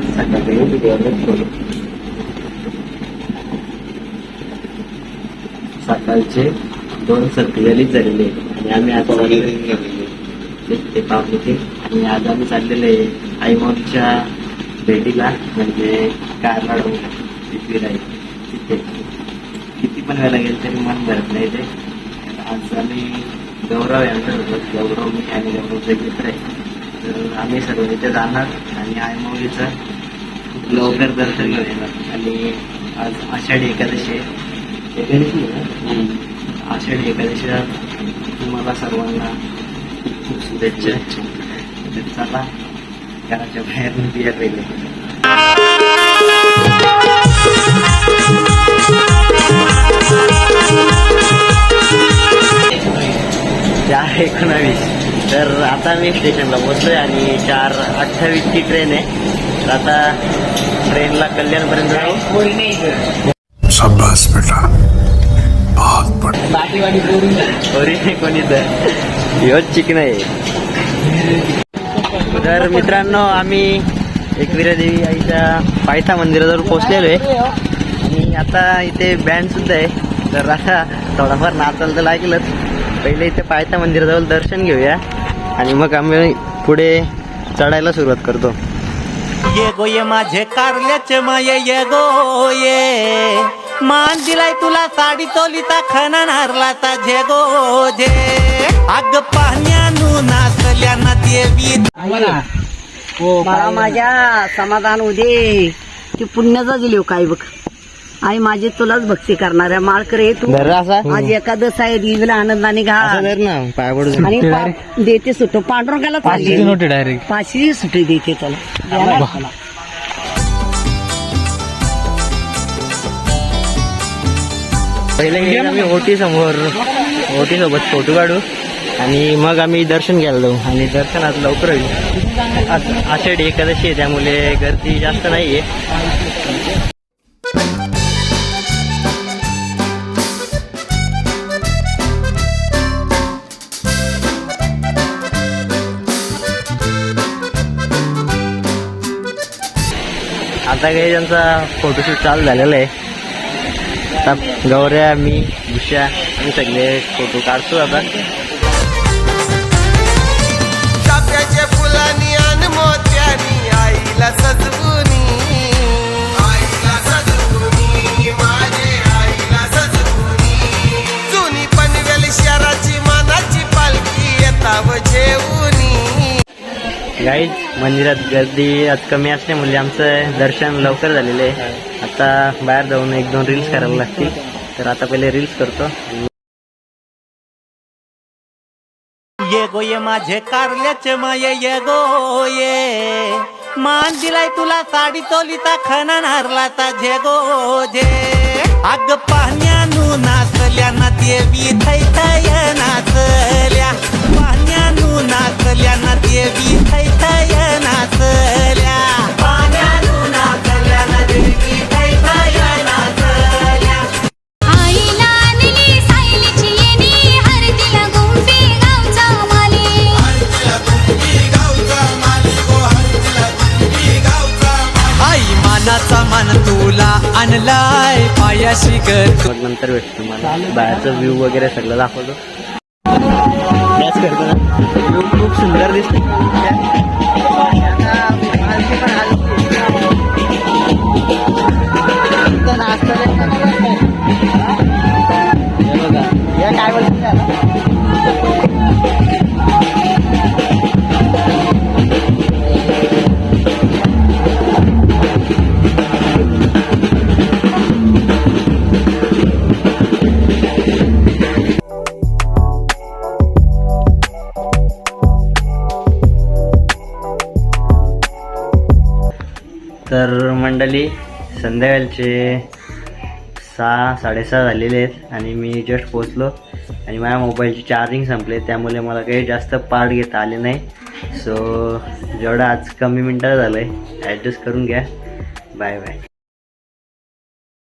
सगळे व्हिडिओच करू सकाळचे दोन सर्टिगलीच झालेले. आणि आम्ही आज ते- ते पाहून आणि आज आम्ही चाललेले आईमोलच्या भेटीला. म्हणजे कारवाडो तिथे राहील. तिथे. किती पण वेळा गेलं तरी मन भरत नाही ते. आज आम्ही गौरव यांच्यासोबत गौरव मी आणि गौरवचे मित्र आहे. तर आम्ही सर्व इथे जाणार आणि आईमौलीचं लवकर दर्शन घेऊन येणार. आणि आज आषाढी एकादशी आहे. एकादशी आहे ना? आषाढी एकादशीला तुम्हाला सर्वांना खूप शुभेच्छा. चला घराच्या बाहेर निघूया पहिले. चार एकोणावीस. तर आता मी स्टेशनला पोहोचतोय आणि चार अठ्ठावीसची ट्रेन आहे. तर आता ट्रेनला कल्याणपर्यंत जाऊ. बेटा. पोरी कोणी तर चिकन आहे. तर मित्रांनो आम्ही एकविरा देवी आईच्या पायथा मंदिराजवळ पोहोचलेलो आहे. आणि आता इथे बँड सुद्धा आहे. तर आता थोडाफार नाचायला तर लागलंच. पहिले इथे पायथा मंदिराजवळ दर्शन घेऊया. आणि मग आम्ही पुढे चढायला सुरुवात करतो. ये गो ये माझे कारल्याचे माये ये गो ये. मान दिलाय तुला साडी चोलीचा खना नारलाचा झे गो झे. अग पाण्यानु नाचल्या ना देवी मला माझ्या समाधान उदे ती पुण्याचा दिली काय बघ. आई माझी तुलाच भक्ती करणाऱ्या माळकरे तू आज एकादश आहे दिवला आनंदाने घा असा धर ना पाय पडू आणि पा- देते सुट पांडुरंगाला चालली. डायरेक्ट पाचशे सुटी देते त्याला त्याला. पहिले गेलो आम्ही ओटी समोर ओटी सोबत फोटो काढू. आणि मग आम्ही दर्शन घ्यायला जाऊ. आणि दर्शन आज लवकर होईल आषाढी एकादशी आहे त्यामुळे गर्दी जास्त नाहीये. आता काही त्यांचा फोटोशूट चालू झालेला आहे. आता गौऱ्या मी भुष्या आम्ही सगळे फोटो काढतो आता. चाफ्याच्या फुलानी आणि आईला आईला आईला जुनी शहराची मानाची पालखी येताव जेवुनी. गाईज मंदिरात गर्दी आज कमी असल्यामुळे म्हणजे आमचं दर्शन लवकर झालेलं आहे. आता बाहेर जाऊन एक दोन रील्स करायला लागतील. तर आता पहिले रील्स करतो. ये गो ये माझे कारल्याचे माये ये गो ये. मान दिलाय तुला साडी चोलीचा हरला नारलाचा झे गो झे अग पाण्यानु नाचल्या ना देवी थैथय नाच आणलाय पायाशी ग मग नंतर भेटतो तुम्हाला. बाहेरचा व्ह्यू वगैरे सगळं दाखवतो. त्याच करतो ना. व्ह्यू खूप सुंदर दिसते. तर मंडळी संध्याकाळचे सहा साडेसहा झालेले आहेत आणि मी जस्ट पोचलो आणि माझ्या मोबाईलची चार्जिंग संपले त्यामुळे मला काही जास्त पार्ट घेता आले नाही. सो जेवढं आज कमी मिनटं झालं आहे ॲडजस्ट करून घ्या. Bye bye